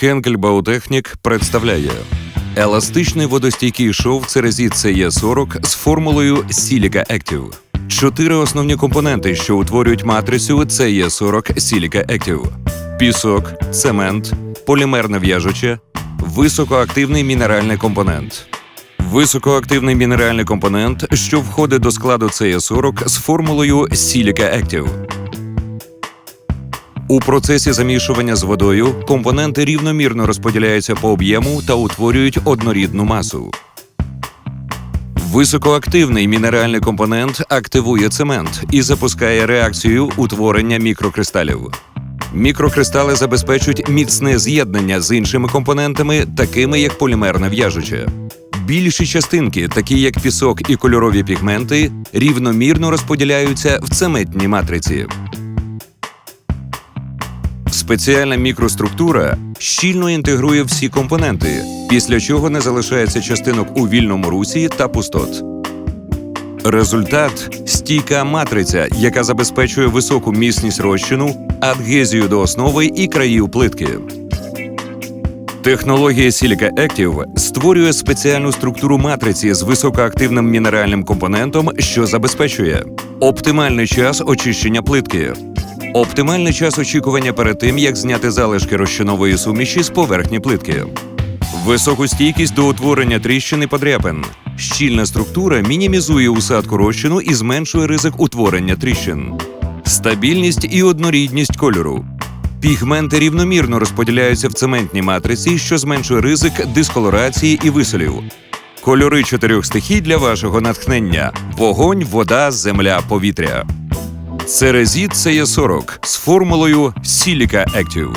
Хенкель Баутехнік представляє еластичний водостійкий шов Церезіт CE40 з формулою Silica Active. Чотири основні компоненти, що утворюють матрицю CE40 Silica Active. пісок, цемент, полімерне в'яжуче, високоактивний мінеральний компонент. Високоактивний мінеральний компонент, що входить до складу CE40 з формулою Silica Active. У процесі замішування з водою компоненти рівномірно розподіляються по об'єму та утворюють однорідну масу. Високоактивний мінеральний компонент активує цемент і запускає реакцію утворення мікрокристалів. Мікрокристали забезпечують міцне з'єднання з іншими компонентами, такими як полімерне в'яжуче. Більші частинки, такі як пісок і кольорові пігменти, рівномірно розподіляються в цементній матриці. Спеціальна мікроструктура щільно інтегрує всі компоненти, після чого не залишається частинок у вільному русі та пустот. Результат стійка матриця, яка забезпечує високу міцність розчину, адгезію до основи і країв плитки. Технологія Silica Active створює спеціальну структуру матриці з високоактивним мінеральним компонентом, що забезпечує оптимальний час очищення плитки, оптимальний час очікування перед тим, як зняти залишки розчинової суміші з поверхні плитки, високу стійкість до утворення тріщин і подряпин. Щільна структура мінімізує усадку розчину і зменшує ризик утворення тріщин, стабільність і однорідність кольору. Пігменти рівномірно розподіляються в цементній матриці, що зменшує ризик дисколорації і висолів. Кольори чотирьох стихій для вашого натхнення: вогонь, вода, земля, повітря. Церезіт CE40 з формулою Silica Active.